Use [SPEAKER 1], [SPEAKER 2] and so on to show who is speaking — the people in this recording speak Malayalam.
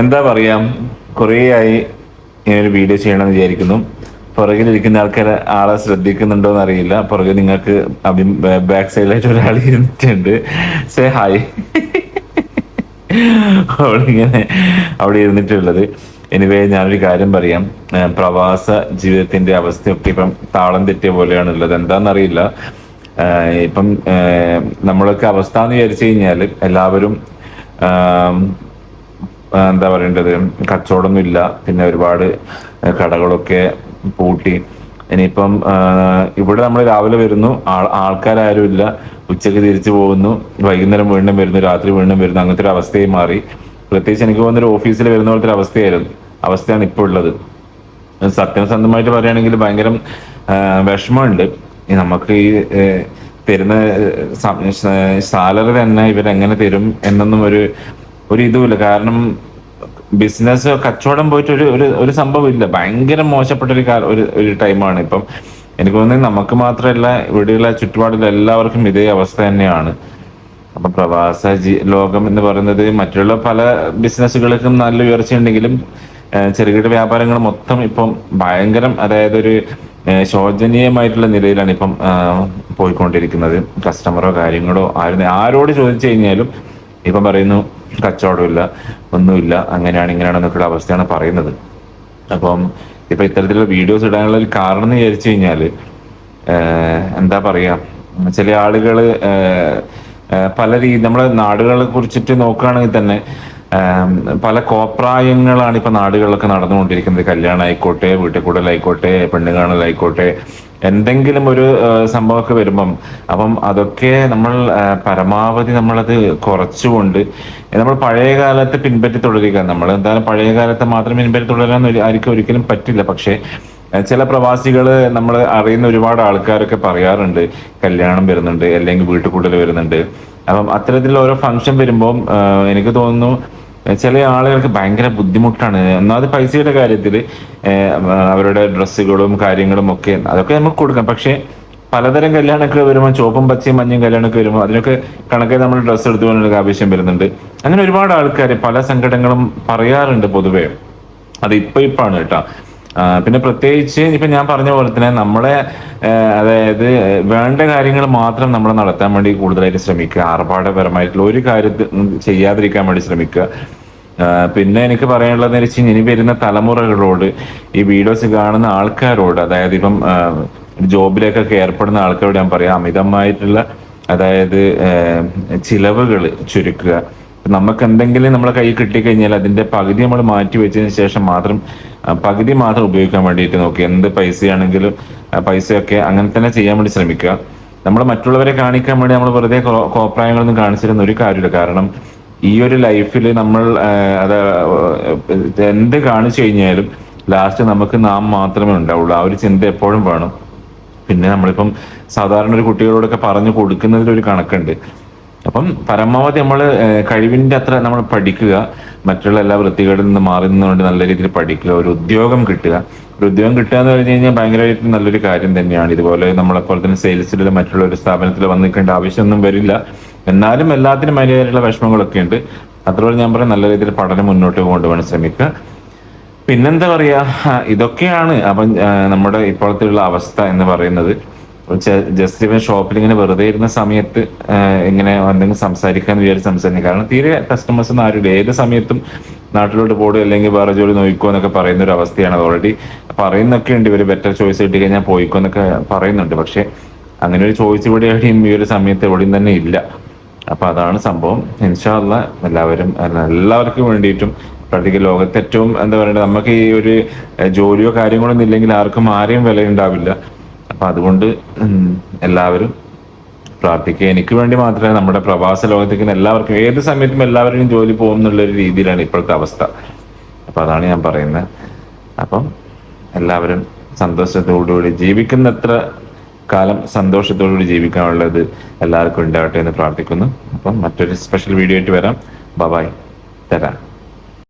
[SPEAKER 1] എന്താ പറയാ കുറേയായി ഇങ്ങനൊരു വീഡിയോ ചെയ്യണമെന്ന് വിചാരിക്കുന്നു. പുറകിലിരിക്കുന്ന ആൾക്കാർ ആളെ ശ്രദ്ധിക്കുന്നുണ്ടോ എന്ന് അറിയില്ല പുറകെ നിങ്ങൾക്ക് അഭി ബാക്ക് സൈഡിലായിട്ട് ഒരാൾ ഇരുന്നിട്ടുണ്ട്. സേ ഹായ് അവളിങ്ങനെ അവിടെ ഇരുന്നിട്ടുള്ളത്. എനിവേ ഞാനൊരു കാര്യം പറയാം. പ്രവാസ ജീവിതത്തിന്റെ അവസ്ഥയൊക്കെ ഇപ്പം താളം തെറ്റിയ പോലെയാണ് ഉള്ളത് എന്താണെന്നറിയില്ല ഇപ്പം നമ്മളൊക്കെ അവസ്ഥ എന്ന് വിചാരിച്ചു കഴിഞ്ഞാൽ എല്ലാവരും എന്താ പറയേണ്ടത്? കച്ചവടമൊന്നും ഇല്ല പിന്നെ ഒരുപാട് കടകളൊക്കെ പൂട്ടി. ഇനിയിപ്പം ഇവിടെ നമ്മൾ രാവിലെ വരുന്നു. ആൾ ആൾക്കാരും ഇല്ല. ഉച്ചയ്ക്ക് തിരിച്ചു പോകുന്നു. വൈകുന്നേരം വീണ്ടും വരുന്നു. രാത്രി വീണ്ടും വരുന്നു. അങ്ങനത്തെ ഒരു അവസ്ഥയായി മാറി. പ്രത്യേകിച്ച് എനിക്ക് തോന്നുന്ന ഒരു ഓഫീസിൽ വരുന്ന പോലത്തെ ഒരു അവസ്ഥയായിരുന്നു. അവസ്ഥയാണ് ഇപ്പോൾ ഉള്ളത്. സത്യസന്ധമായിട്ട് പറയുകയാണെങ്കിൽ ഭയങ്കര വിഷമമുണ്ട്. നമുക്ക് ഈ തരുന്ന സാലറി തന്നെ ഇവരെങ്ങനെ തരും എന്നൊന്നും ഒരു ഒരു ഇതുമില്ല കാരണം ബിസിനസ് കച്ചവടം പോയിട്ട് ഒരു ഒരു സംഭവം ഇല്ല ഭയങ്കര മോശപ്പെട്ട ഒരു ഒരു ടൈമാണ് ഇപ്പം എനിക്ക് തോന്നുന്നത് നമുക്ക് മാത്രമല്ല ഇവിടെയുള്ള ചുറ്റുപാടുള്ള എല്ലാവർക്കും ഇതേ അവസ്ഥ തന്നെയാണ്. അപ്പൊ പ്രവാസ ജി ലോകം എന്ന് പറയുന്നത് മറ്റുള്ള പല ബിസിനസ്സുകൾക്കും നല്ല ഉയർച്ചയുണ്ടെങ്കിലും ചെറുകിട വ്യാപാരങ്ങൾ മൊത്തം ഇപ്പം ഭയങ്കരം അതായത് ഒരു ശോചനീയമായിട്ടുള്ള നിലയിലാണ് ഇപ്പം പോയിക്കൊണ്ടിരിക്കുന്നത്. കസ്റ്റമറോ കാര്യങ്ങളോ ആരും ആരോട് ചോദിച്ചു കഴിഞ്ഞാലും ഇപ്പം പറയുന്നു കച്ചവടമില്ല ഒന്നുമില്ല അങ്ങനെയാണ് ഇങ്ങനെയാണെന്നൊക്കെയുള്ള അവസ്ഥയാണ് പറയുന്നത്. അപ്പം ഇപ്പൊ ഇത്തരത്തിലുള്ള വീഡിയോസ് ഇടാനുള്ള ഒരു കാരണം എന്ന് വിചാരിച്ചു കഴിഞ്ഞാൽ ഏഹ് എന്താ പറയാ ചില ആളുകൾ പല രീതി നമ്മളെ നാടുകളെ കുറിച്ചിട്ട് നോക്കുകയാണെങ്കിൽ തന്നെ പല കോപ്രായങ്ങളാണ് ഇപ്പൊ നാടുകളിലൊക്കെ നടന്നുകൊണ്ടിരിക്കുന്നത്. കല്യാണം ആയിക്കോട്ടെ വീട്ടിൽ കൂടലായിക്കോട്ടെ പെണ്ണ് കാണലായിക്കോട്ടെ എന്തെങ്കിലും ഒരു സംഭവമൊക്കെ വരുമ്പം അപ്പം അതൊക്കെ നമ്മൾ പരമാവധി നമ്മളത് കുറച്ചുകൊണ്ട് നമ്മൾ പഴയ കാലത്ത് പിൻപറ്റി തുടരുക. നമ്മൾ എന്തായാലും പഴയ കാലത്ത് മാത്രം പിൻപറ്റി തുടരാൻ ആയിരിക്കും ഒരിക്കലും പറ്റില്ല. പക്ഷേ ചില പ്രവാസികൾ നമ്മൾ അറിയുന്ന ഒരുപാട് ആൾക്കാരൊക്കെ പറയാറുണ്ട് കല്യാണം വരുന്നുണ്ട് അല്ലെങ്കിൽ വീട്ടുകൂടൽ വരുന്നുണ്ട്. അപ്പം അത്തരത്തിലുള്ള ഓരോ ഫംഗ്ഷൻ വരുമ്പോൾ എനിക്ക് തോന്നുന്നു ചില ആളുകൾക്ക് ഭയങ്കര ബുദ്ധിമുട്ടാണ്. ഒന്നാമത് പൈസയുടെ കാര്യത്തിൽ അവരുടെ ഡ്രസ്സുകളും കാര്യങ്ങളും ഒക്കെ അതൊക്കെ നമുക്ക് കൊടുക്കാം. പക്ഷേ പലതരം കല്യാണമൊക്കെ വരുമ്പോൾ ചുവപ്പും പച്ചയും മഞ്ഞയും കല്യാണമൊക്കെ വരുമ്പോൾ അതിനൊക്കെ കണക്കെ നമ്മൾ ഡ്രസ്സ് എടുത്തു പോകാനുള്ള ആവശ്യം വരുന്നുണ്ട്. അങ്ങനെ ഒരുപാട് ആൾക്കാർ പല സങ്കടങ്ങളും പറയാറുണ്ട് പൊതുവേ. അത് ഇപ്പൊ ഇപ്പാണ് കേട്ടോ. പിന്നെ പ്രത്യേകിച്ച് ഇപ്പൊ ഞാൻ പറഞ്ഞ പോലെ തന്നെ നമ്മളെ അതായത് വേണ്ട കാര്യങ്ങൾ മാത്രം നമ്മൾ നടത്താൻ വേണ്ടി കൂടുതലായിട്ട് ശ്രമിക്കുക. ആർഭാടപരമായിട്ടുള്ള ഒരു കാര്യത്തിൽ ചെയ്യാതിരിക്കാൻ വേണ്ടി ശ്രമിക്കുക. പിന്നെ എനിക്ക് പറയാനുള്ളത് എന്ന് വെച്ച് കഴിഞ്ഞാൽ ഇനി വരുന്ന തലമുറകളോട് ഈ വീഡിയോസ് കാണുന്ന ആൾക്കാരോട് അതായത് ഇപ്പം ജോബിലേക്കൊക്കെ ഏർപ്പെടുന്ന ആൾക്കാരോട് ഞാൻ പറയാം അമിതമായിട്ടുള്ള അതായത് ചിലവുകൾ ചുരുക്കുക. നമുക്ക് എന്തെങ്കിലും നമ്മളെ കയ്യിൽ കിട്ടിക്കഴിഞ്ഞാൽ അതിന്റെ പകുതി നമ്മൾ മാറ്റി വെച്ചതിന് ശേഷം മാത്രം പകുതി മാത്രം ഉപയോഗിക്കാൻ വേണ്ടിയിട്ട് നോക്കുക. എന്ത് പൈസയാണെങ്കിലും പൈസയൊക്കെ അങ്ങനെ തന്നെ ചെയ്യാൻ വേണ്ടി ശ്രമിക്കുക. നമ്മൾ മറ്റുള്ളവരെ കാണിക്കാൻ വേണ്ടി നമ്മൾ വെറുതെ കോപ്രായങ്ങളൊന്നും കാണിച്ചിരുന്ന ഒരു കാര്യമില്ല. കാരണം ഈ ഒരു ലൈഫിൽ നമ്മൾ അത് എന്ത് കാണിച്ചു കഴിഞ്ഞാലും ലാസ്റ്റ് നമുക്ക് നാം മാത്രമേ ഉണ്ടാവുള്ളൂ. ആ ഒരു ചിന്ത എപ്പോഴും വേണം. പിന്നെ നമ്മളിപ്പം സാധാരണ ഒരു കുട്ടികളോടൊക്കെ പറഞ്ഞു കൊടുക്കുന്നതിൽ ഒരു കണക്കുണ്ട്. അപ്പം പരമാവധി നമ്മൾ കഴിവിന്റെ അത്ര നമ്മൾ പഠിക്കുക മറ്റുള്ള എല്ലാ വൃത്തികളിൽ നിന്ന് മാറി നിന്നുകൊണ്ട് നല്ല രീതിയിൽ പഠിക്കുക ഒരു ഉദ്യോഗം കിട്ടുക. ഒരു ഉദ്യോഗം കിട്ടുക എന്ന് പറഞ്ഞു കഴിഞ്ഞാൽ ഭയങ്കരമായിട്ട് നല്ലൊരു കാര്യം തന്നെയാണ്. ഇതുപോലെ നമ്മളെപ്പോലെ തന്നെ സെയിൽസിൽ മറ്റുള്ള ഒരു സ്ഥാപനത്തിൽ വന്നിരിക്കേണ്ട ആവശ്യമൊന്നും വരില്ല. എന്നാലും എല്ലാത്തിനും അതിന്റെതായിട്ടുള്ള വിഷമങ്ങളൊക്കെ ഉണ്ട്. അതുപോലെ ഞാൻ പറയാം നല്ല രീതിയിൽ പഠനം മുന്നോട്ട് കൊണ്ടുപോകാൻ ശ്രമിക്കുക. പിന്നെന്താ പറയുക ഇതൊക്കെയാണ് അപ്പം നമ്മുടെ ഇപ്പോഴത്തെ ഉള്ള അവസ്ഥ എന്ന് പറയുന്നത്. ജസ്റ്റ് ഇവൻ ഷോപ്പിൽ ഇങ്ങനെ വെറുതെ ഇരുന്ന സമയത്ത് ഇങ്ങനെ എന്തെങ്കിലും സംസാരിക്കാന്ന് വിചാരിച്ച് സംസാരിക്കും. കാരണം തീരെ കസ്റ്റമേഴ്സ് ഒന്നും ആരും ഏത് സമയത്തും നാട്ടിലോട്ട് പോടും അല്ലെങ്കിൽ വേറെ ജോലി നോക്കിക്കോ എന്നൊക്കെ പറയുന്ന ഒരു അവസ്ഥയാണ് അത് ഓൾറെഡി പറയുന്നൊക്കെ ഉണ്ട്. ഇവർ ബെറ്റർ ചോയ്സ് കിട്ടി കഴിഞ്ഞാൽ പോയിക്കോ എന്നൊക്കെ പറയുന്നുണ്ട്. പക്ഷെ അങ്ങനെ ഒരു ചോയ്സ് ഇവിടെ എവിടെയും ഈ ഒരു സമയത്ത് എവിടെയും തന്നെ ഇല്ല. അപ്പൊ അതാണ് സംഭവം. ഇൻഷാല്ല എല്ലാവരും എല്ലാവർക്കും വേണ്ടിയിട്ടും പ്രത്യേകിച്ച് ലോകത്ത് ഏറ്റവും എന്താ പറയുക നമുക്ക് ഈ ഒരു ജോലിയോ കാര്യങ്ങളോ ഒന്നും ഇല്ലെങ്കിൽ ആർക്കും ആരെയും വിലയുണ്ടാവില്ല. അപ്പൊ അതുകൊണ്ട് എല്ലാവരും പ്രാർത്ഥിക്കുക. എനിക്ക് വേണ്ടി മാത്രമേ നമ്മുടെ പ്രവാസ ലോകത്തേക്ക് എല്ലാവർക്കും ഏത് സമയത്തും എല്ലാവരുടെയും ജോലി പോകും എന്നുള്ള ഒരു രീതിയിലാണ് ഇപ്പോഴത്തെ അവസ്ഥ. അപ്പൊ അതാണ് ഞാൻ പറയുന്നത്. അപ്പം എല്ലാവരും സന്തോഷത്തോടുകൂടി ജീവിക്കുന്നത്ര കാലം സന്തോഷത്തോടുകൂടി ജീവിക്കാനുള്ളത് എല്ലാവർക്കും ഉണ്ടാവട്ടെ എന്ന് പ്രാർത്ഥിക്കുന്നു. അപ്പം മറ്റൊരു സ്പെഷ്യൽ വീഡിയോ ആയിട്ട് വരാം. ബബായ് തരാം.